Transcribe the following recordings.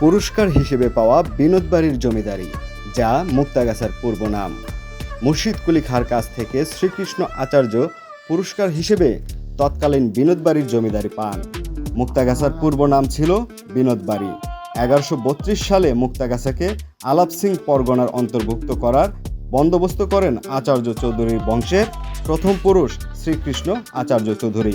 পুরস্কার হিসেবে পাওয়া বিনোদবাড়ির জমিদারি, যা মুক্তাগাছার পূর্ব নাম। মুর্শিদ কুলি খার কাছ থেকে শ্রীকৃষ্ণ আচার্য পুরস্কার হিসেবে তৎকালীন বিনোদবাড়ির জমিদারি পান। মুক্তাগাছার পূর্ব নাম ছিল বিনোদবাড়ি এগারোশো সালে মুক্তাগাছাকে আলাপ সিং পরগনার অন্তর্ভুক্ত করার বন্দোবস্ত করেন আচার্য চৌধুরীর বংশের প্রথম পুরুষ শ্রীকৃষ্ণ আচার্য চৌধুরী।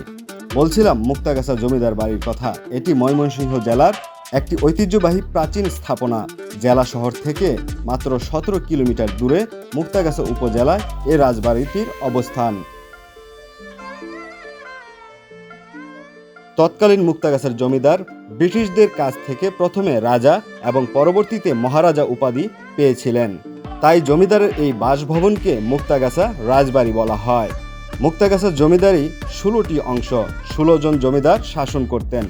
বলছিলাম, মুক্তাগাছা জমিদার বাড়ির কথা। এটি ময়মনসিংহ জেলার একটি ঐতিহ্যবাহী প্রাচীন স্থাপনা। জেলা শহর থেকে মাত্র সতেরো কিলোমিটার দূরে মুক্তাগাছা উপজেলায় এ রাজবাড়িটির অবস্থান। তৎকালীন মুক্তাগাছার জমিদার ব্রিটিশদের কাছ থেকে প্রথমে রাজা এবং পরবর্তীতে মহারাজা উপাধি পেয়েছিলেন। তাই জমিদারের এই বাসভবনকে মুক্তাগাছা রাজবাড়ি বলা হয়। মুক্তাগাছা জমিদারি ষোলোটি অংশ, ষোলো জন জমিদার শাসন করতেন।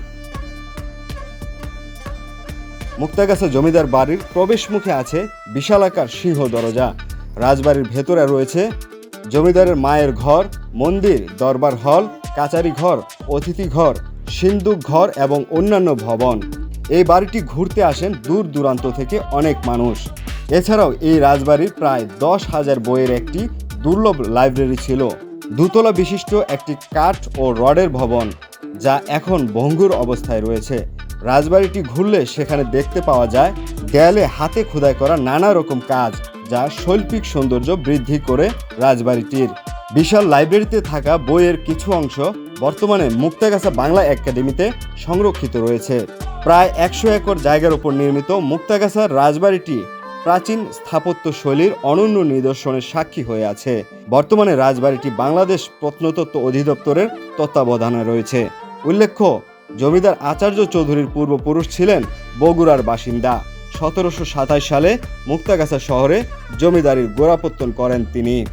মুক্তাগাছা জমিদার বাড়ির প্রবেশ মুখে আছে বিশালাকার সিংহ দরজা। রাজবাড়ির ভেতরে রয়েছে জমিদারের মায়ের ঘর, মন্দির, দরবার হল, কাচারি ঘর, অতিথি ঘর সিন্দুক ঘর এবং অন্যান্য ভবন। এই বাড়িটি ঘুরতে আসেন দূর দূরান্ত থেকে অনেক মানুষ। এছাড়াও এই রাজবাড়ির প্রায় দশ হাজার বইয়ের একটি দুর্লভ লাইব্রেরি ছিল। দুতলা বিশিষ্ট একটি কাঠ ও রডের ভবন, যা এখন ভঙ্গুর অবস্থায় রয়েছে। রাজবাড়িটি ঘুরলে সেখানে দেখতে পাওয়া যায় দেয়ালে হাতে খোদাই করা নানা রকম কাজ যা শৈল্পিক সৌন্দর্য বৃদ্ধি করে রাজবাড়িটির। বিশাল লাইব্রেরিতে থাকা বইয়ের কিছু অংশ বর্তমানে মুক্তাগাছা বাংলা একাডেমিতে সংরক্ষিত রয়েছে। প্রায় একশো একর জায়গার উপর নির্মিত মুক্তাগাছার রাজবাড়িটি প্রাচীন স্থাপত্য শৈলীর অনন্য নিদর্শনের সাক্ষী হয়ে আছে। বর্তমানে রাজবাড়িটি বাংলাদেশ প্রত্নতত্ত্ব অধিদপ্তরের তত্ত্বাবধানে রয়েছে। উল্লেখ্য জমিদার আচার্য চৌধুরীর পূর্বপুরুষ ছিলেন বগুড়ার বাসিন্দা। সতেরোশো সাতাশ সালে মুক্তাগাছা শহরে জমিদারির গোড়াপত্তন করেন তিনি।